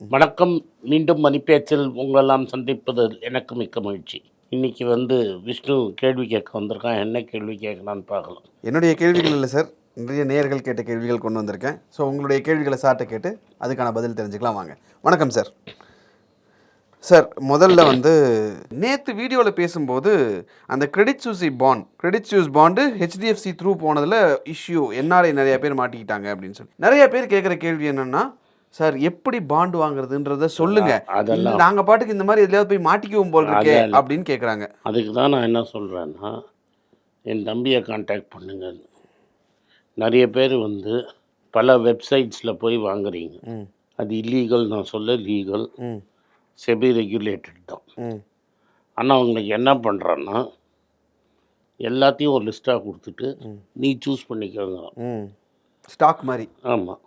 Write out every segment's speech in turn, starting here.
வணக்கம். மீண்டும் மணிப்பேச்சில் உங்களெல்லாம் சந்திப்பது எனக்கு மிக்க மகிழ்ச்சி. இன்னைக்கு வந்து விஷ்ணு கேள்வி கேட்க வந்திருக்கான். என்ன கேள்வி கேட்கலான்னு பார்க்கலாம். என்னுடைய கேள்விகள் இல்லை சார். நிறைய நேயர்கள் கேட்ட கேள்விகள் கொண்டு வந்திருக்கேன். ஸோ உங்களுடைய கேள்விகளை சார்ட்ட கேட்டு அதுக்கான பதில் தெரிஞ்சுக்கலாம் வாங்க. வணக்கம் சார். சார் முதல்ல வந்து நேற்று வீடியோவில் பேசும்போது அந்த credit Suisse bond credit Suisse bond HDFC through போனதில் இஷ்யூ என்ஆர்ஐ நிறைய பேர் மாட்டிக்கிட்டாங்க அப்படின்னு சொல்லி. நிறைய பேர் கேட்குற கேள்வி என்னென்னா சார் எப்படி பாண்டு வாங்குறதுன்றத சொல்லுங்க. அதெல்லாம். நாங்க பாட்டுக்கு இந்த மாதிரி எதுலயாவது போய் மாட்டிக்குவோம் போல் இருக்கே. அப்படின்னு கேட்குறாங்க அதுக்கு தான் நான் என்ன சொல்கிறேன்னா என் தம்பியை காண்டாக்ட் பண்ணுங்க. நிறைய பேர் வந்து பல வெப்சைட்ஸில் போய் வாங்குறீங்க. அது இல்லீகல் நான் சொல்ல லீகல் செபி ரெகுலேட்டட் தான். ஆனால் அவங்களுக்கு என்ன பண்ணுறான்னா எல்லாத்தையும் ஒரு லிஸ்ட்டாக கொடுத்துட்டு நீ சூஸ் பண்ணிக்கோங்கிறான் ம். ஸ்டாக் மாதிரி. ஆமாம்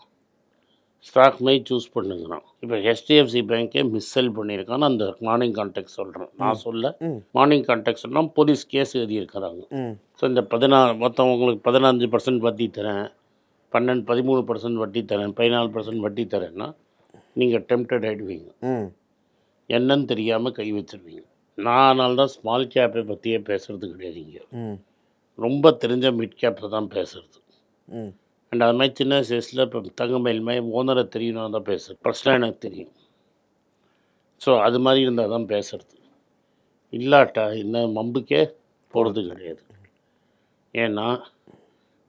ஸ்டாக் மாதிரி சூஸ் பண்ணுங்கிறான். இப்போ ஹெச்டிஎஃப்சி பேங்க்கே மிஸ்செல் பண்ணியிருக்கான்னு அந்த மார்னிங் கான்டாக்ட் சொல்கிறேன் நான் சொல்ல. மார்னிங் கான்டாக்ட்ஸ்னா போலீஸ் கேஸ் எழுதியிருக்கிறாங்க. ஸோ இந்த பதினாறு மொத்தம் உங்களுக்கு பதினஞ்சு பர்சன்ட் வட்டி தரேன் பன்னெண்டு பதிமூணு பர்சன்ட் வட்டி தரேன் பதினாலு பர்சன்ட் வட்டி தரேன்னா நீங்கள் டெம்டட் ஆகிடுவீங்க ம். என்னன்னு தெரியாமல் கை வச்சிருவீங்க. நான் அதனால தான் ஸ்மால் கேப்பை பற்றியே பேசுகிறது கிடையாது இங்கே. ரொம்ப தெரிஞ்ச மிட் கேப்பை தான் பேசுறது. ம். அண்ட் அது மாதிரி சின்ன சைஸில் இப்போ தங்கமயில் மாதிரி ஓனரை தெரியணும் தான் பேசுறது. பர்சனலாக எனக்கு தெரியும். ஸோ அது மாதிரி இருந்தால் தான் பேசுறது. இல்லாட்டா இன்னும் மம்புக்கே போகிறது கிடையாது. ஏன்னா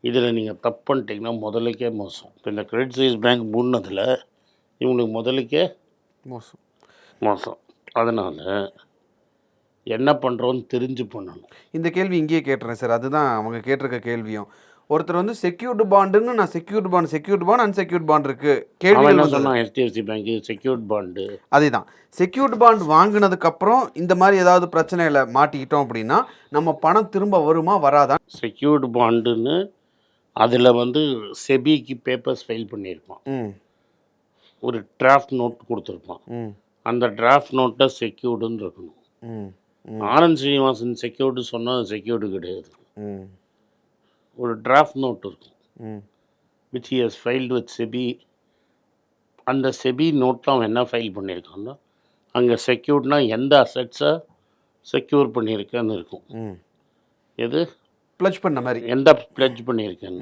இதில் நீங்கள் தப்பு பண்ணிட்டீங்கன்னா முதலுக்கே மோசம். இப்போ இந்த கிரெடிட் சைஸ் பேங்க் முன்னதில் இவங்களுக்கு முதலுக்கே மோசம். மோசம். அதனால் என்ன பண்ணுறோன்னு தெரிஞ்சு பண்ணணும். இந்த கேள்வி இங்கேயே கேட்டுறேன் சார். அதுதான் அவங்க கேட்டிருக்க கேள்வியும். ஒருத்தர் வந்து செக்யூர்டு பாண்டுன்னு நான் secured bond secured bond unsecured bond இருக்கு. கேள்வி சொன்னான்? ஹெச்டிஎஃப்சி பேங்க்கு செக்யூர்ட் பாண்டு அதேதான். செக்யூர்டு பாண்ட் வாங்கினதுக்கு அப்புறம் இந்த மாதிரி ஏதாவது பிரச்சனையில மாட்டிக்கிட்டோம் அப்படின்னா நம்ம பணம் திரும்ப வருமா வராதா? செக்யூர்டு பாண்டுன்னு அதில் வந்து செபிக்கு பேப்பர்ஸ் ஃபைல் பண்ணியிருப்பான். ஒரு டிராஃப்ட் நோட் கொடுத்துருப்பான். அந்த டிராஃப்ட் நோட்டை செக்யூர்டுன்னு இருக்கணும். ஆனந்த் ஸ்ரீனிவாசன் செக்யூர்டு சொன்னால் செக்யூர்டு கிடையாது. ஒரு டிராஃப்ட் நோட் இருக்கும். ம். Which he has filed with SEBI அந்த செபி நோட்டில் அவன் என்ன ஃபைல் பண்ணியிருக்கான்னா அங்கே செக்யூர்ட்னா எந்த அசட்ஸை செக்யூர் பண்ணியிருக்கேன்னு இருக்கும். எது? ப்ளஜ் பண்ண மாதிரி. எந்த ப்ளெட்ஜ் பண்ணியிருக்கேன்னு.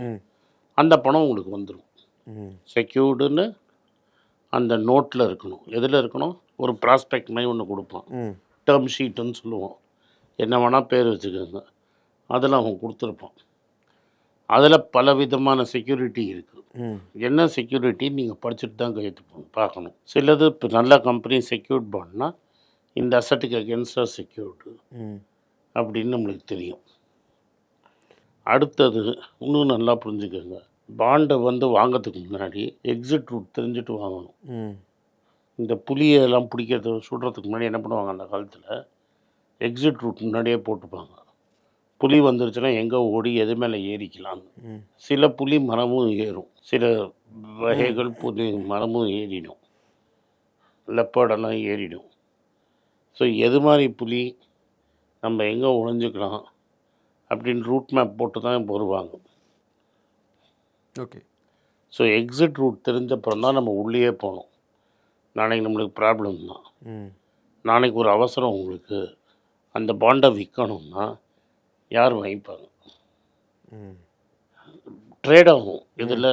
அந்த பணம் உங்களுக்கு வந்துடும் செக்யூர்டுன்னு அந்த நோட்டில் இருக்கணும். எதில் இருக்கணும்? ஒரு ப்ராஸ்பெக்ட் மாதிரி ஒன்று கொடுப்பான். டேர்ம் ஷீட்டுன்னு சொல்லுவோம் என்ன வேணால் பேர் வச்சுக்கோங்க. அதில் அவன் கொடுத்துருப்பான். அதில் பல விதமான செக்யூரிட்டி இருக்குது என்ன செக்யூரிட்டி நீங்கள் படிச்சுட்டு தான் கையெழுத்து பார்க்கணும். சிலது இப்போ நல்ல கம்பெனி செக்யூர்ட் பாண்ட்னா இந்த அசட்டுக்கு அகேன்ஸ்டாக செக்யூர்டு அப்படின்னு நம்மளுக்கு தெரியும். அடுத்தது இன்னும் நல்லா புரிஞ்சுக்கோங்க. பாண்டை வந்து வாங்கிறதுக்கு முன்னாடி எக்ஸிட் ரூட் தெரிஞ்சுட்டு வாங்கணும். இந்த புளியெல்லாம் பிடிக்கிறது சுடுறதுக்கு முன்னாடி என்ன பண்ணுவாங்க அந்த காலத்தில் எக்ஸிட் ரூட் முன்னாடியே போட்டுப்பாங்க. புலி வந்துருச்சுன்னா எங்கே ஓடி எது மேலே ஏறிக்கலாம்னு. ம். சில புலி மரமும் ஏறும். சில வகைகள் புலி மரமும் ஏறிடும். லெப்பர்டெல்லாம் ஏறிடும். ஸோ எது மாதிரி புலி? நம்ம எங்கே ஒளிஞ்சுக்கலாம்? அப்படின்னு ரூட் மேப் போட்டு தான் வருவாங்க. ஓகே. ஸோ எக்ஸிட் ரூட் தெரிஞ்சப்புறம் தான் நம்ம உள்ளேயே போகணும். நாளைக்கு நம்மளுக்கு ப்ராப்ளம் தான். நாளைக்கு ஒரு அவசரம் உங்களுக்கு. அந்த பாண்டை விற்கணும்னா யார் வாங்கிப்பாங்க ம். ட்ரேட் ஆகும். இதில்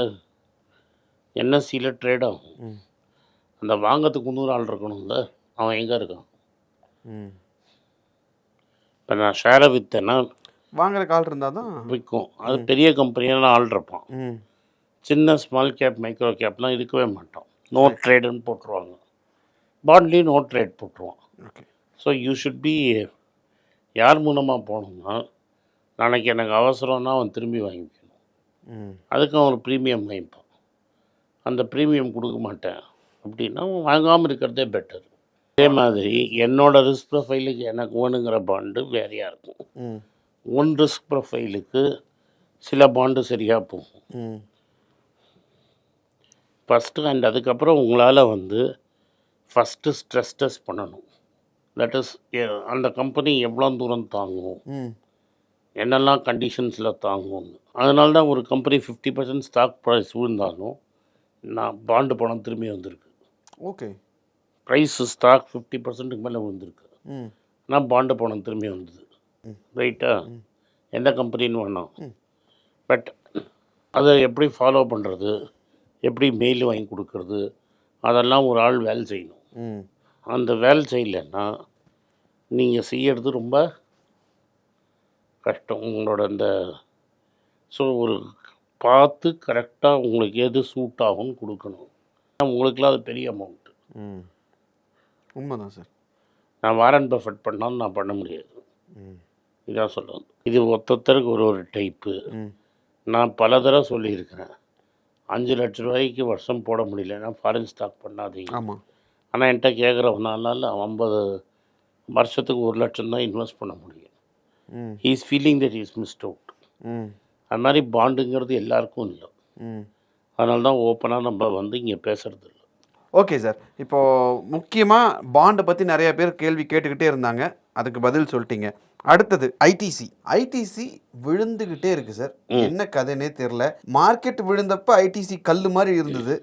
என்எஸ்சியில் ட்ரேட் ஆகும். அந்த வாங்கிறதுக்கு இன்னொரு ஆள் இருக்கணும்ல? அவன் எங்கே இருக்கான்? இப்போ நான் ஷேரை விற்றேன்னா வாங்குற கால் இருந்தால் தான் விற்கும் அது பெரிய கம்பெனியெல்லாம் ஆள் இருப்பான். சின்ன ஸ்மால் கேப் மைக்ரோ கேப்லாம் இருக்கவே மாட்டான். நோ ட்ரேடுன்னு போட்டுருவாங்க. பாண்ட்லேயும் நோ ட்ரேட் போட்டுருவான். Okay so you should be யார் மூலமாக போகணும்னா நாளைக்கு எனக்கு அவசரம்னா அவன் திரும்பி வாங்கிக்கணும். அதுக்கு அவன் ஒரு ப்ரீமியம் வாங்கிப்பான் அந்த ப்ரீமியம் கொடுக்க மாட்டேன். அப்படின்னா வாங்காமல் இருக்கிறதே பெட்டர் அதே மாதிரி என்னோட ரிஸ்க் ப்ரொஃபைலுக்கு எனக்கு வேணுங்கிற பாண்டு வேறையாக இருக்கும் ஒன் ரிஸ்க் ப்ரொஃபைலுக்கு சில பாண்டு சரியாக போகும். ஃபஸ்ட்டு அண்ட் அதுக்கப்புறம் உங்களால் வந்து ஃபஸ்ட்டு ஸ்ட்ரெஸ் டெஸ்ட் பண்ணணும். தட் இஸ் அந்த கம்பெனி எவ்வளோ தூரம் தாங்கும். என்னெல்லாம் கண்டிஷன்ஸில் தாங்கும்னு. அதனால தான் ஒரு company fifty percent stock price விழுந்தாலும் நான் பாண்டு பணம் திரும்பி வந்திருக்கு. ஓகே. ப்ரைஸ் ஸ்டாக் ஃபிஃப்டி பர்சன்ட்டுக்கு மேலே விழுந்திருக்கு. ஆனால் பாண்டு பணம் திரும்பி வந்தது. ரைட்டா எந்த கம்பெனின்னு வேணாம். பட் அதை எப்படி ஃபாலோ பண்ணுறது எப்படி மெயில் வாங்கி கொடுக்கறது? அதெல்லாம் ஒரு ஆள் வேலை செய்யணும். அந்த வேலை செய்யலைன்னா நீங்கள் செய்யறது ரொம்ப கஷ்டம். உங்களோட அந்த ஸோ ஒரு பார்த்து கரெக்டாக உங்களுக்கு எது சூட் ஆகும்னு கொடுக்கணும். உங்களுக்குலாம் அது பெரிய அமௌண்ட்டு ம். உண்மைதான் சார் நான் வாரன் பஃபட் பண்ணாலும் நான் பண்ண முடியாது. இதான் சொல்லுவேன் இது ஒருத்தருக்கு ஒரு ஒரு டைப்பு நான் பல தடவை சொல்லியிருக்கிறேன். அஞ்சு லட்ச ரூபாய்க்கு வருஷம் போட முடியலன்னா ஃபாரின் ஸ்டாக் பண்ணாதீங்க. ஆமாம் ஆனால் என்கிட்ட கேட்குறவனால ஐம்பது வருஷத்துக்கு ஒரு லட்சம் தான் இன்வெஸ்ட் பண்ண முடியும். ம். He's feeling that is missed out அது மாதிரி பாண்டுங்கிறது எல்லாருக்கும் இல்லை. அதனால தான் ஓப்பனாக நம்ம வந்து இங்கே பேசுறது இல்லை. ஓகே சார் இப்போது முக்கியமாக பாண்டை பற்றி நிறைய பேர் கேள்வி கேட்டுக்கிட்டே இருந்தாங்க. அதுக்கு பதில் சொல்லிட்டீங்க. அடுத்தது ஐடிசி ஐடிசி விழுந்துக்கிட்டே இருக்கு சார் என்ன கதைனே தெரில மார்க்கெட் விழுந்தப்ப ஐடிசி கல் மாதிரி இருந்தது.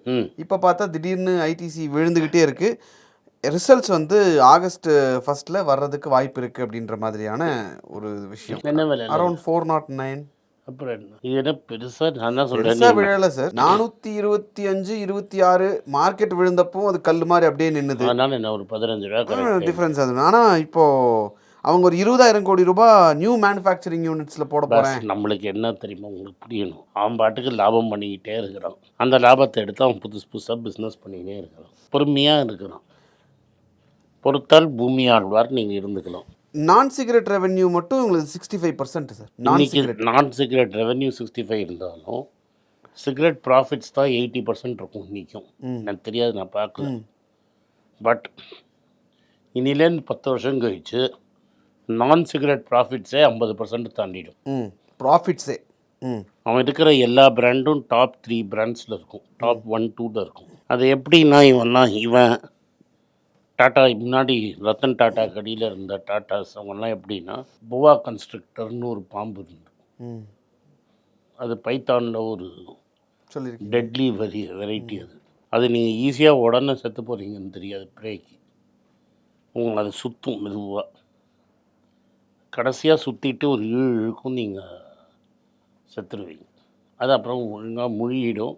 இப்போ பார்த்தா திடீர்னு ஐடிசி விழுந்துக்கிட்டே இருக்கு. ரிசல்ட்ஸ் வந்து ஆகஸ்ட் ஃபர்ஸ்ட்ல வர்றதுக்கு வாய்ப்பு இருக்கு அப்படின்ற மாதிரியான ஒரு விஷயம். அரௌண்ட் ஃபோர் நாட் நைன் அப்புறம் என்ன? இது என்ன பெருசாக நான் தான் பெருசா சொல்கிறேன் விழல சார் நானூற்றி இருபத்தி அஞ்சு இருபத்தி ஆறு மார்க்கெட் விழுந்தப்போ அது கல் மாதிரி அப்படியே நின்னுது. அதனால என்ன? ஒரு பதினஞ்சு ரூபா டிஃப்ரென்ஸ் அது. ஆனால் இப்போ அவங்க ஒரு இருபதாயிரம் கோடி ரூபாய் நியூ மேனுஃபேக்சரிங் யூனிட்ஸில் போட போகிறேன் நம்மளுக்கு என்ன தெரியுமா? உங்களுக்கு புரியணும். அவன் பாட்டுக்கு லாபம் பண்ணிக்கிட்டே இருக்கிறான். அந்த லாபத்தை எடுத்து அவன் புதுசு புதுசாக பிஸ்னஸ் பண்ணிக்கிட்டே இருக்கிறான். பொறுமையாக இருக்கிறான். பொறுத்தால் பூமி ஆழ்வார் நீங்கள் இருந்துக்கலாம் நான் சிகரெட் ரெவென்யூ மட்டும் உங்களுக்கு சிக்ஸ்டி ஃபைவ் பர்சன்ட் சார் நான் இன்னைக்கு நான் சிகரெட் ரெவென்யூ சிக்ஸ்டி ஃபைவ் இருந்தாலும் சிகரெட் ப்ராஃபிட்ஸ் தான் எயிட்டி பர்சன்ட் இருக்கும் இன்றைக்கும் எனக்கு தெரியாது நான் பார்க்கல. பட் இனிலேருந்து பத்து வருஷம் கழிச்சு நான் சிகரெட் ப்ராஃபிட்ஸே ஐம்பது பர்சன்ட் தாண்டிடும். ப்ராஃபிட்ஸே அவன் இருக்கிற எல்லா பிராண்டும் டாப் த்ரீ பிராண்ட்ஸில் இருக்கும். டாப் ஒன் டூவில் இருக்கும். அது எப்படின்னா இவன்னா இவன் டாட்டா முன்னாடி ரத்தன் டாட்டா கடியில் இருந்த டாட்டாஸ் அவங்கெல்லாம் எப்படின்னா புவா கன்ஸ்ட்ரக்டர்னு ஒரு பாம்பு இருந்தது. அது பைத்தானில் ஒரு சொல்லியிருக்கீங்க டெட்லி வெரி வெரைட்டி அது. அது நீங்கள் ஈஸியாக உடனே செத்து போகிறீங்கன்னு தெரியாது பிரேக்கு உங்களுக்கு அது சுற்றும் மெதுவாக கடைசியாக சுற்றிட்டு ஒரு இழு இழுக்கும் நீங்கள் செத்துருவீங்க. அது அப்புறம் ஒழுங்காக முழுகிடும்.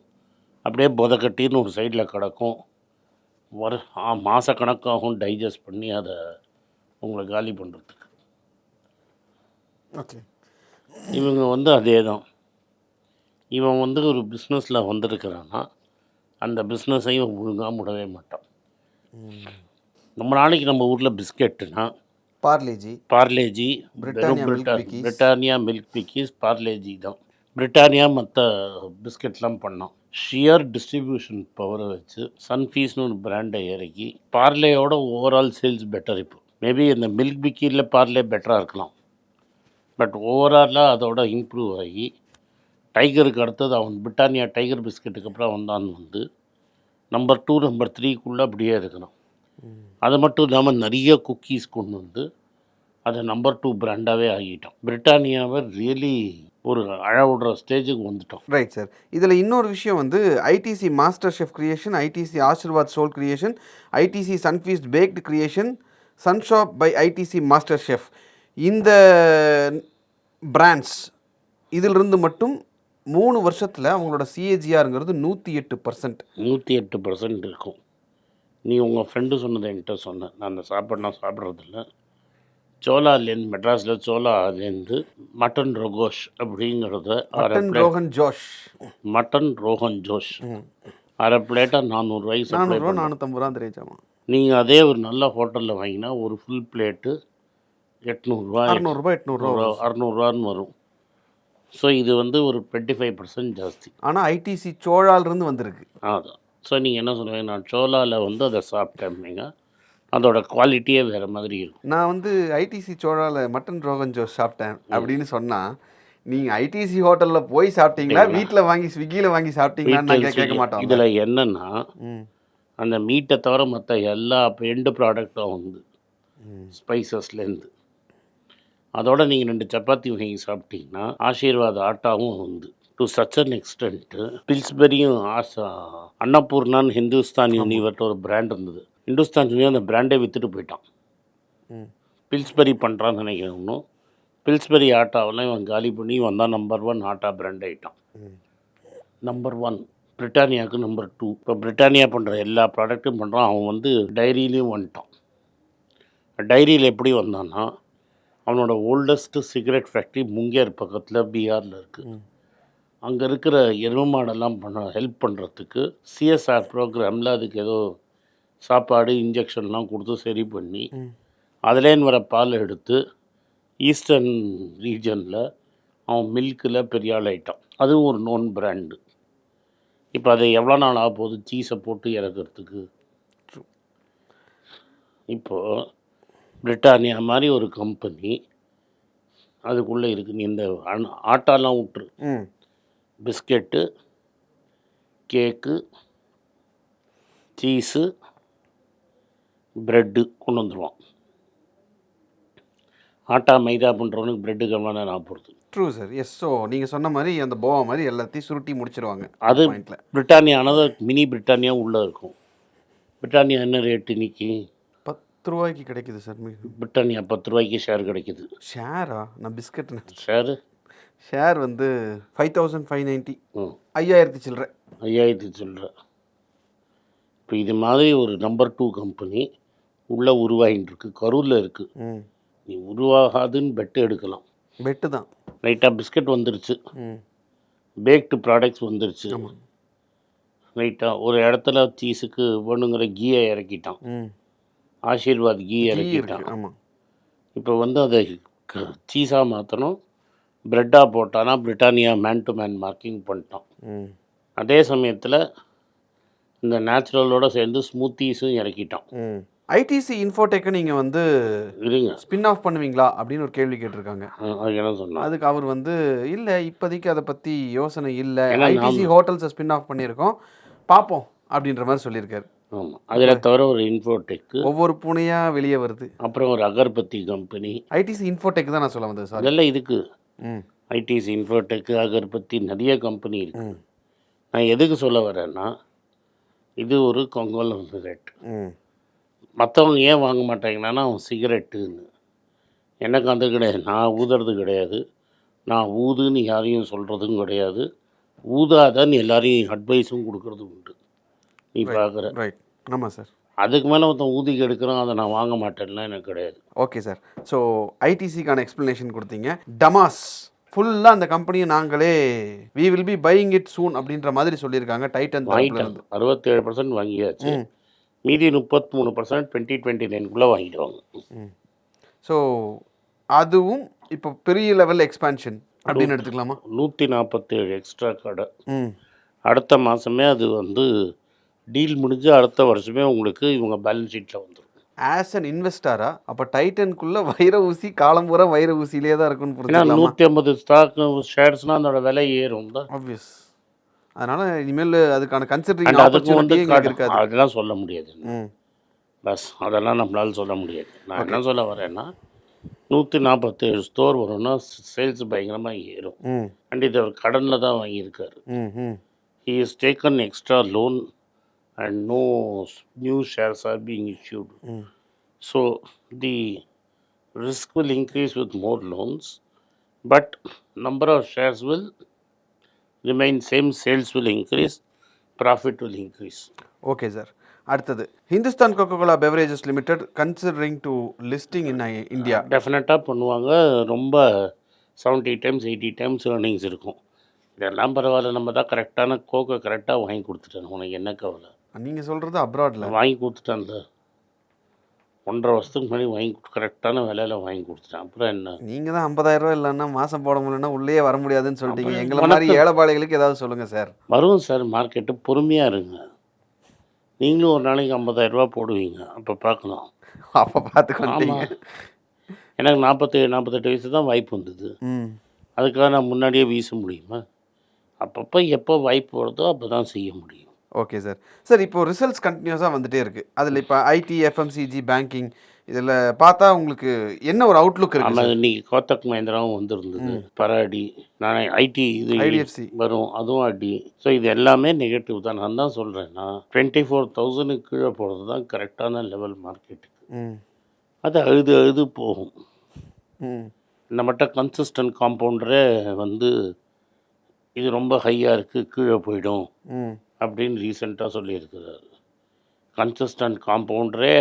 அப்படியே புதக்கட்டின்னு ஒரு சைடில் கிடக்கும். வர மாதக்கணக்காகும் டைஜஸ்ட் பண்ணி அதை உங்களை காலி பண்ணுறதுக்கு ஓகே. இவங்க வந்து அதே தான் இவன் வந்து ஒரு பிஸ்னஸில் வந்திருக்கிறான்னா அந்த பிஸ்னஸையும் ஒழுங்காக முடவே மாட்டான். நம்ம நாளைக்கு நம்ம ஊரில் பிஸ்கெட்டுனா Parle G. Parle G. Britannia milk Bikis Parle G தான். பிரிட்டானியா மற்ற பிஸ்கெட்லாம் பண்ணோம். ஷியர் டிஸ்ட்ரிபியூஷன் பவரை வச்சு சன்ஃபீஸ்னு ஒரு பிராண்டை இறக்கி பார்லேயோட ஓவரால் சேல்ஸ் பெட்டர் இப்போ. மேபி இந்த மில்க் பிக்கியில் பார்லே பெட்டராக இருக்கலாம். பட் ஓவராலாக அதோட இம்ப்ரூவ் ஆகி டைகருக்கு அடுத்தது அவன் பிரிட்டானியா டைகர் பிஸ்கெட்டுக்கு அப்புறம் வந்தான் வந்து நம்பர் டூ நம்பர் த்ரீக்குள்ளே அப்படியே இருக்கணும். அது மட்டும் இல்லாமல் நிறைய குக்கீஸ் கொண்டு வந்து அதை நம்பர் டூ பிராண்டாகவே ஆகிட்டோம் பிரிட்டானியாவை ரியலி ஒரு அழ விடுற ஸ்டேஜுக்கு வந்துட்டோம். ரைட் சார் இதில் இன்னொரு விஷயம் வந்து ITC master chef creation ITC Aashirvaad soul creation ITC Sunfeast baked creation Sunshop by ITC master chef இந்த பிராண்ட்ஸ் இதிலிருந்து மட்டும் மூணு வருஷத்தில் அவங்களோட சிஏஜிஆருங்கிறது நூற்றி எட்டு பர்சன்ட் நூற்றி எட்டு பர்சன்ட் இருக்கும். நீ உங்கள் ஃப்ரெண்டு சொன்னதை என்கிட்ட சொன்னேன் நான் அந்த சாப்பாடு நான் சாப்பிட்றதில்ல. சோலாலேருந்து மெட்ராஸில் சோலாலேருந்து மட்டன் ரொகோஷ் அப்படிங்கிறத அரை மட்டன் ரோகன் ஜோஷ். மட்டன் ரோகன் ஜோஷ். அரை பிளேட்டாக நானூறுரூவாய்க்கு நானூறுரூவா நானூற்றம்பது ரூபா தெரியாச்சாமா நீங்கள் அதே ஒரு நல்ல ஹோட்டலில் வாங்கினா ஒரு ஃபுல் பிளேட்டு எட்நூறுரூவா அறநூறுபா எட்நூறுரூவா அறநூறுவான்னு வரும். ஸோ இது வந்து ஒரு டுவெண்ட்டி ஃபைவ் பர்சன்ட் ஜாஸ்தி ஆனால் ஐடிசி சோழாலிருந்து வந்திருக்கு. அதான் ஸோ நீங்கள் என்ன சொல்லுவீங்க நான் சோலாவில் வந்து அதை சாப்பிட்டேன்னீங்க அதோட குவாலிட்டியே வேறு மாதிரி இருக்கும். நான் வந்து ஐடிசி சோழால மட்டன் ரோகன் ஜோஸ் சாப்பிட்டேன் அப்படின்னு சொன்னா நீங்க ஐடிசி ஹோட்டல்ல போய் சாப்பிட்டீங்களா? வீட்ல வாங்கி ஸ்விக்கில வாங்கி சாப்பிட்டீங்களான்னு நாங்க கேட்க மாட்டோம். இதில் என்னென்னா அந்த மீட்டை தவிர மற்ற எல்லா எண்டு ப்ராடக்டும் வந்து ஸ்பைசஸ்லேருந்து அதோட நீங்கள் ரெண்டு சப்பாத்தி வாங்கி சாப்பிட்டீங்கன்னா ஆசீர்வாத் ஆட்டாவும் வந்து டு சச் அன் எக்ஸ்டென்ட்டு பில்ஸ்பெரியும் ஆசா அன்னபூர்ணான்னு ஹிந்துஸ்தான் யூனிவர்ட் ஒரு பிராண்ட் இருந்தது. இந்துஸ்தான் யூனியர் அந்த பிராண்டே விற்றுட்டு போயிட்டான். பில்ஸ்பெரி பண்ணுறான்னு நினைக்கிறேன் இன்னும். பில்ஸ்பெரி ஆட்டாவெல்லாம் இவன் காலி பண்ணி இவன் தான் நம்பர் ஒன் ஆட்டா பிராண்ட் ஆகிட்டான் நம்பர் ஒன் பிரிட்டானியாவுக்கு நம்பர் டூ இப்போ பிரிட்டானியா பண்ணுற எல்லா ப்ராடக்ட்டும் பண்ணுறான் அவன் வந்து டைரியிலையும் வந்துட்டான். டைரியில் எப்படி வந்தான்னா அவனோட ஓல்டஸ்ட்டு சிகரெட் ஃபேக்ட்ரி முங்கேர் பக்கத்தில் பீகாரில் இருக்குது. அங்கே இருக்கிற எருமை மாடெல்லாம் பண்ண ஹெல்ப் பண்ணுறதுக்கு சிஎஸ்ஆர் ப்ரோக்ராமில் அதுக்கு ஏதோ சாப்பாடு இன்ஜெக்ஷன்லாம் கொடுத்து சரி பண்ணி அதுலேன்னு வர பால் எடுத்து ஈஸ்டர்ன் ரீஜனில் அவன் மில்கில் பெரிய ஆள் ஆயிட்டான். அதுவும் ஒரு நோன் பிராண்டு இப்போ அது எவ்வளோ நாள் ஆக போகுது? சீஸை போட்டு இறக்கிறதுக்கு. இப்போது பிரிட்டானியா மாதிரி ஒரு கம்பெனி அதுக்குள்ளே இருக்கு. நீ இந்த ஆட்டாலாம் விட்டுரு பிஸ்கெட்டு கேக்கு சீஸு ப்ரெட்டு கொண்டு வந்துடுவான் ஆட்டா மைதா பண்ணுறவனுக்கு எவ்வளோ நேரம் ஆக போகிறது ட்ரூ சார் எஸ் ஸோ நீங்கள் சொன்ன மாதிரி அந்த போவா மாதிரி எல்லாத்தையும் சுருட்டி முடிச்சிருவாங்க. அது பாயிண்டில் பிரிட்டானியானது மினி பிரிட்டானியா உள்ளே இருக்கும். பிரிட்டானியா என்ன ரேட்டு இன்னைக்கு? பத்து ரூபாய்க்கு கிடைக்குது சார் பிரிட்டானியா பத்து ரூபாய்க்கு ஷேர் கிடைக்குது. ஷேரா நான் பிஸ்கட் ஷேரு ஷேர் வந்து ஃபைவ் தௌசண்ட் ஃபைவ் நைன்ட்டி ஐயாயிரத்தி சில்லற. ஐயாயிரத்தி சில்லற. இப்போ இது மாதிரி ஒரு நம்பர் டூ கம்பெனி உள்ளே உருவாகிட்டு இருக்கு. கரூரில் இருக்குது நீ உருவாகாதுன்னு பெட்டு எடுக்கலாம். பெட்டு தான். லைட்டாக பிஸ்கட் வந்துருச்சு. பேக்டு ப்ராடக்ட்ஸ் வந்துருச்சு. ரைட்டாக ஒரு இடத்துல சீஸுக்கு வேணுங்கிற கீயை இறக்கிட்டான். ஆசீர்வாத் கீ இறக்கிட்டான். இப்போ வந்து அதை சீஸாக மாற்றணும் ப்ரெட்டாக போட்டானா Britannia man to man marking பண்ணிட்டான். ம். அதே சமயத்தில் இந்த நேச்சுரலோட சேர்ந்து ஸ்மூத்தீஸும் இறக்கிட்டான். ம். ஐடிசி இன்ஃபோடெக்கை நீங்கள் வந்து இருங்க ஸ்பின் ஆஃப் பண்ணுவீங்களா? அப்படின்னு ஒரு கேள்வி கேட்டிருக்காங்க. என்ன சொன்னான் அதுக்கு அவர் வந்து இல்லை இப்போதைக்கு அதை பற்றி யோசனை இல்லை. ஐடிசி ஹோட்டல்ஸை ஸ்பின் ஆஃப் பண்ணியிருக்கோம். பார்ப்போம் அப்படின்ற மாதிரி சொல்லியிருக்காரு. ஆமாம் அதில் தவிர ஒரு இன்ஃபோடெக்கு ஒவ்வொரு பூனையாக வெளியே வருது. அப்புறம் ஒரு அகர்பத்தி கம்பெனி. ஐடிசி இன்ஃபோடெக் தான் நான் சொல்ல வந்தேன் சார். அதெல்லாம் இதுக்கு. ம். ஐடிசி இன்ஃபோடெக்கு அகர்பத்தி நிறைய கம்பெனி இருக்கு. நான் எதுக்கு சொல்ல வரேன்னா இது ஒரு கொங்கல் ம். மற்றவங்க ஏன் வாங்க மாட்டாங்கன்னா அவன் சிகரெட்டுன்னு. எனக்கு அந்த கிடையாது. நான் ஊதுறது கிடையாது. நான் ஊதுன்னு யாரையும் சொல்கிறதும் கிடையாது. ஊதாதன்னு எல்லாரையும் அட்வைஸும் கொடுக்கறது உண்டு. நீ பார்க்குற ரைட் ஆமாம் சார் அதுக்கு மேலே ஒருத்தன் ஊதிக்கு எடுக்கிறான் அதை நான் வாங்க மாட்டேன்லாம் எனக்கு கிடையாது. ஓகே சார் ஸோ ஐடிசிக்கான எக்ஸ்ப்ளனேஷன் கொடுத்தீங்க. டமாஸ் ஃபுல்லாக அந்த கம்பெனியை நாங்களே we will be buying it soon அப்படின்ற மாதிரி சொல்லியிருக்காங்க டைட்டன் வாங்கிட்டாங்க அறுபத்தேழு பர்சன்ட் வாங்கியாச்சு. மீதி முப்பத்தி மூணு பர்சன்ட் டுவெண்ட்டி டுவெண்ட்டி நைனுக்குள்ளே வாங்கிடுவாங்க ஸோ அதுவும் இப்போ பெரிய லெவல் எக்ஸ்பான்ஷன் அப்படின்னு எடுத்துக்கலாமா? நூற்றி நாற்பத்தேழு எக்ஸ்ட்ரா கடை அடுத்த மாதமே அது வந்து டீல் முடிஞ்சு அடுத்த வருஷமே உங்களுக்கு இவங்க பேலன்ஸ் ஷீட்டில் வந்துடும் ஆஸ் அன் இன்வெஸ்டாரா அப்போ டைட்டனுக்குள்ள வைர ஊசி காலம் பூரா வைர ஊசியிலே தான் இருக்குன்னு நூற்றி ஐம்பது ஸ்டாக் ஷேர்ஸ்னால் அதோட விலை ஏறும் தான் ஆப்வியஸ் அதனால இனிமேல் அதுக்கான கன்சிடரிங் அண்ட் அதுக்கும் வந்து அதெல்லாம் சொல்ல முடியாது. பஸ் அதெல்லாம் நம்மளால சொல்ல முடியாது. நான் என்ன சொல்ல வரேன்னா நூற்றி நாற்பத்தேழு ஸ்டோர் வரும்னா சேல்ஸ் பயங்கரமாக ஏறும். அண்ட் இது அவர் கடனில் தான் வாங்கியிருக்காரு. ம் ம். He has taken extra loan and no s- new shares are being issued. Mm. So the risk will increase with more loans, but remain same. Sales will increase, profit will increase. Okay sir அடுத்தது Hindustan Coca-Cola beverages limited considering to listing in India டெஃபினட்டாக பண்ணுவாங்க. ரொம்ப seventy times eighty times earnings இருக்கும். இதெல்லாம் பரவாயில்ல. நம்ம தான் கரெக்டான கோக்கை கரெக்டாக வாங்கி கொடுத்துட்டேன். உனக்கு என்ன கவலை? நீங்கள் சொல்கிறது அப்ராடில் வாங்கி கொடுத்துட்டேன்ல. ஒன்றரை வருஷத்துக்கு முன்னாடி வாங்கி கரெக்டான விலையில வாங்கி கொடுத்துட்டேன். அப்புறம் என்ன? நீங்கள் தான் 50000 ரூபா இல்லைன்னா மாதம் போட முடியலன்னா உள்ளே வர முடியாதுன்னு சொல்லிட்டீங்க. எங்களை மாதிரி ஏழைப்பாளைகளுக்கு ஏதாவது சொல்லுங்கள் சார். வரும் சார் மார்க்கெட்டு பொறுமையாக இருங்க. நீங்களும் ஒரு நாளைக்கு 50000 ரூபாய் போடுவீங்க. அப்போ பார்க்கலாம். அப்போ பார்த்துக்கொண்டீங்க ஆமாம் எனக்கு நாற்பத்தேழு நாற்பத்தெட்டு வயசு தான் வாய்ப்பு வந்தது. அதுக்காக நான் முன்னாடியே வீச முடியுமா? அப்பப்போ எப்போ வாய்ப்பு வருதோ அப்போ தான் செய்ய முடியும். ஓகே சார் சார் இப்போ ரிசல்ட்ஸ் கண்டினியூஸாக வந்துட்டே இருக்குது அதில் இப்போ ஐடி எஃப்எம்சிஜி பேங்கிங் இதில் பார்த்தா உங்களுக்கு என்ன ஒரு அவுட்லுக் இருக்கு ஆமாம் இன்னைக்கு கோத்தக் மஹேந்திராவும் வந்திருந்தது. பராடி நான் ஐடி இது ஐடிஎஃப்சி வரும் அதுவும் அடி. ஸோ இது எல்லாமே நெகட்டிவ் தான். நான் தான் சொல்கிறேன் நான் டுவெண்ட்டி ஃபோர் தௌசண்ட்க்கு கீழே போகிறது தான் கரெக்டான லெவல் மார்க்கெட்டுக்கு அது அழுது அழுது போகும். மட்டும் கன்சிஸ்டன்ட் காம்பவுண்டரே வந்து இது ரொம்ப ஹையாக இருக்குது கீழே போயிடும். அப்படின்னு ரீசெண்டாக சொல்லியிருக்கிறாரு. கன்சிஸ்டன்ட் காம்பவுண்டரே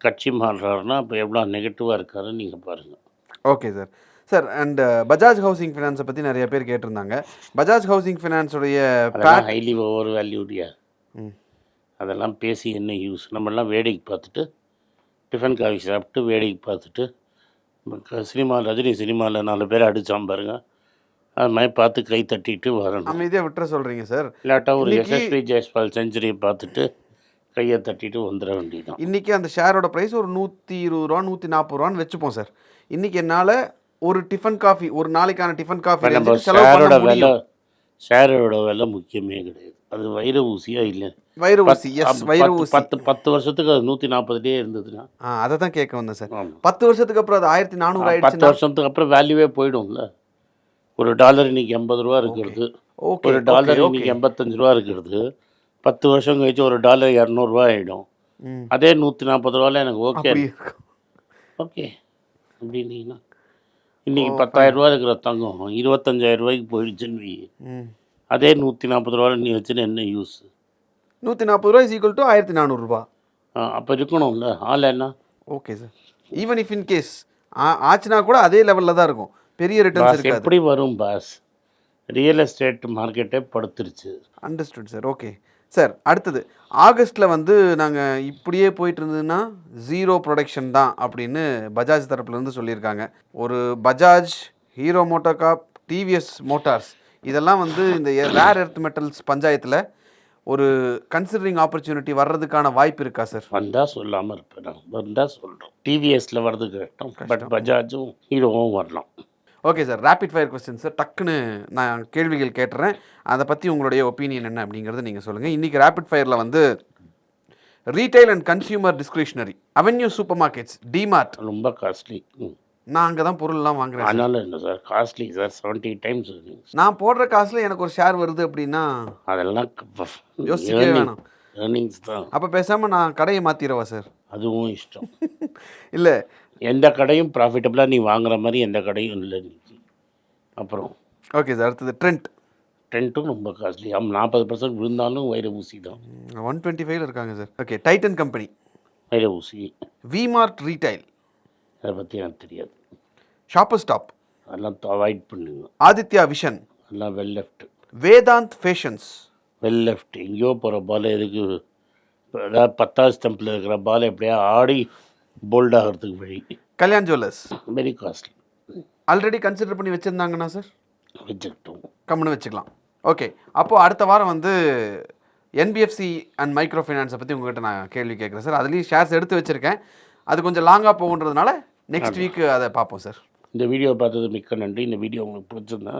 கட்சி மாறுறாருன்னா அப்போ எவ்வளோ நெகட்டிவாக இருக்காருன்னு நீங்கள் பாருங்கள் okay sir sir and Bajaj housing ஃபினான்ஸை பற்றி நிறைய பேர் கேட்டிருந்தாங்க. பஜாஜ் ஹவுசிங் ஃபினான்ஸுடைய ஹைலி ஓவர் வேல்யூடியா ம். அதெல்லாம் பேசி என்ன யூஸ் நம்மெல்லாம் வேடிக்கை பார்த்துட்டு டிஃபன் காஃபி சாப்பிட்டு வேடிக்கை பார்த்துட்டு சினிமா ரஜினி சினிமாவில் நாலு பேர் அடிச்சான் பாருங்க. அது மாதிரி பார்த்து கை தட்டிட்டு வரணும். அமைதியாக விட்டுற சொல்கிறீங்க சார். இல்லாட்டா ஒரு எஸ்எஸ்பி ஜெயஸ்பால் செஞ்சுரியை பார்த்துட்டு கையை தட்டிட்டு வந்துட வேண்டியதுதான். இன்றைக்கி அந்த ஷேரோட ப்ரைஸ் ஒரு நூற்றி இருபது ரூபா நூற்றி நாற்பது ரூபான்னு வச்சுப்போம் சார். இன்றைக்கி என்னால் ஒரு டிஃபன் காஃபி ஒரு நாளைக்கான டிஃபன் காஃபி நம்ம ஷேரோட விலை ஷேரோட விலை முக்கியமே கிடையாது. அது வைர ஊசியாக இல்லை? வைர ஊசி எஸ் வைர ஊசி. பத்து பத்து வருஷத்துக்கு அது நூற்றி நாற்பதுலேயே இருந்ததுன்னா? அதை தான் கேட்க வந்தேன் சார். பத்து வருஷத்துக்கு அப்புறம் அது ஆயிரத்தி நானூறு பத்து வருஷத்துக்கு அப்புறம் வேல்யூவே போயிடும்ல? ஒரு டாலர் இன்னைக்கு எண்பது ரூபா இருக்கிறது. ஒரு டாலர் இன்னைக்கு எண்பத்தஞ்சு ரூபா இருக்கிறது. பத்து வருஷம் கழிச்சு ஒரு டாலர் இரநூறுவா ஆகிடும் அதே நூற்றி நாற்பது ரூபால எனக்கு ஓகே. ஓகே. அப்படின்னீங்கன்னா இன்னைக்கு பத்தாயிரம் ரூபா இருக்கிற தங்கம் இருபத்தஞ்சாயிரம் ரூபாய்க்கு போயிடுச்சுன்னு வை. அதே நூற்றி நாற்பது ரூபால நீ வச்சுன்னு என்ன யூஸ் நூற்றி நாற்பது ரூபா ஈக்குவல் டு ஆயிரத்தி நானூறுரூபா அப்போ இருக்கணும்ல. ஆள் என்ன? Okay sir even if in case ஆச்சுன்னா கூட அதே லெவலில் தான் இருக்கும். பெரிய ரிட்டர்ன்ஸ் எப்படி வரும் பாஸ்? ரியல் எஸ்டேட் மார்க்கெட்டே படுத்துருச்சு. அண்டர்ஸ்டுட் சார் ஓகே சார் அடுத்தது. ஆகஸ்ட்டில் வந்து நாங்கள் இப்படியே போயிட்டு இருந்ததுன்னா ஜீரோ ப்ரொடக்ஷன் தான் அப்படின்னு பஜாஜ் தரப்புலேருந்து சொல்லியிருக்காங்க. ஒரு Bajaj Hero MotoCorp TVS motors இதெல்லாம் வந்து இந்த ரேர் எர்த் மெட்டல்ஸ் பஞ்சாயத்தில் ஒரு கன்சிடரிங் ஆப்பர்ச்சுனிட்டி வர்றதுக்கான வாய்ப்பு இருக்கா சார் வந்தால் சொல்லாமல் இருப்பேன். வந்தால் சொல்கிறோம் டிவிஎஸில் வர்றது கஷ்டம். பட் பஜாஜும் ஹீரோவும் வரலாம். Okay sir rapid fire question sir. டக்குன்னு நான் கேள்விகள் கேட்டுறேன். அதை பற்றி உங்களுடைய ஒப்பீனியன் என்ன அப்படிங்கிறத நீங்கள் சொல்லுங்கள் இன்றைக்கி ரேபிட் ஃபயரில் வந்து retail and consumer discretionary avenue super markets DMart ரொம்ப காஸ்ட்லி நான் அங்கே தான் பொருள்லாம் வாங்குறேன் அதனால என்ன sir costly sir. Seventy times நான் போடுற காசில் எனக்கு ஒரு ஷேர் வருது அப்படின்னா அதெல்லாம் யோசிக்கவே வேணாம். ஏர்னிங்ஸ் தான். அப்போ பேசாமல் நான் கடையை மாற்றிடவா சார்? அதுவும் இஷ்டம். இல்லை எந்த கடையும் ப்ராஃபிட்டபுளாக நீ வாங்குற மாதிரி எந்த கடையும் இல்லை இன்னைக்கு. அப்புறம். ஓகே சார் அடுத்தது ட்ரெண்ட் டென்ட்டும் ரொம்ப காஸ்ட்லி ஆம் நாற்பது பர்சன்ட் விழுந்தாலும் வைர ஊசி தான். ஒன் டுவெண்ட்டி ஃபைவ்ல இருக்காங்க சார் ஓகே டைட்டன் கம்பெனி வைர ஊசி. விமார்ட் ரீட்டைல் அதை பற்றி எனக்கு தெரியாது. ஷாப்பர் ஸ்டாப் அதெல்லாம் அவாய்ட் பண்ணுங்க. ஆதித்யா விஷன் அதெல்லாம் well left Vedant fashions well left எங்கேயோ போகிற பால் எதுக்கு? ஏதாவது பத்தாவது ஸ்டம்பில் இருக்கிற பால் எப்படியா ஆடி போல்ட் ஆகிறதுக்கு வழி. Kalyan jewellers? Very costly already consider பண்ணி வச்சுருந்தாங்கன்னா சார் வச்சுக்கிட்டோம் கம்முன்னு வச்சுக்கலாம். ஓகே அப்போது அடுத்த வாரம் வந்து என்பிஎஃப்சி அண்ட் மைக்ரோ ஃபைனான்ஸை பற்றி உங்ககிட்ட நான் கேள்வி கேட்குறேன் சார் அதுலேயும் ஷேர்ஸ் எடுத்து வச்சுருக்கேன். அது கொஞ்சம் லாங்காக போகுன்றதுனால நெக்ஸ்ட் வீக் அதை பார்ப்போம் சார் இந்த வீடியோ பார்த்தது மிக்க நன்றி. இந்த வீடியோ உங்களுக்கு பிடிச்சிருந்தா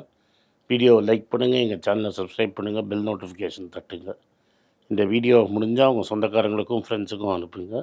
வீடியோவை லைக் பண்ணுங்கள் எங்கள் சேனலை சப்ஸ்கிரைப் பண்ணுங்கள் பெல் நோட்டிஃபிகேஷன் தட்டுங்க. இந்த வீடியோ முடிஞ்சால் உங்கள் சொந்தக்காரங்களுக்கும் ஃப்ரெண்ட்ஸுக்கும் அனுப்புங்க.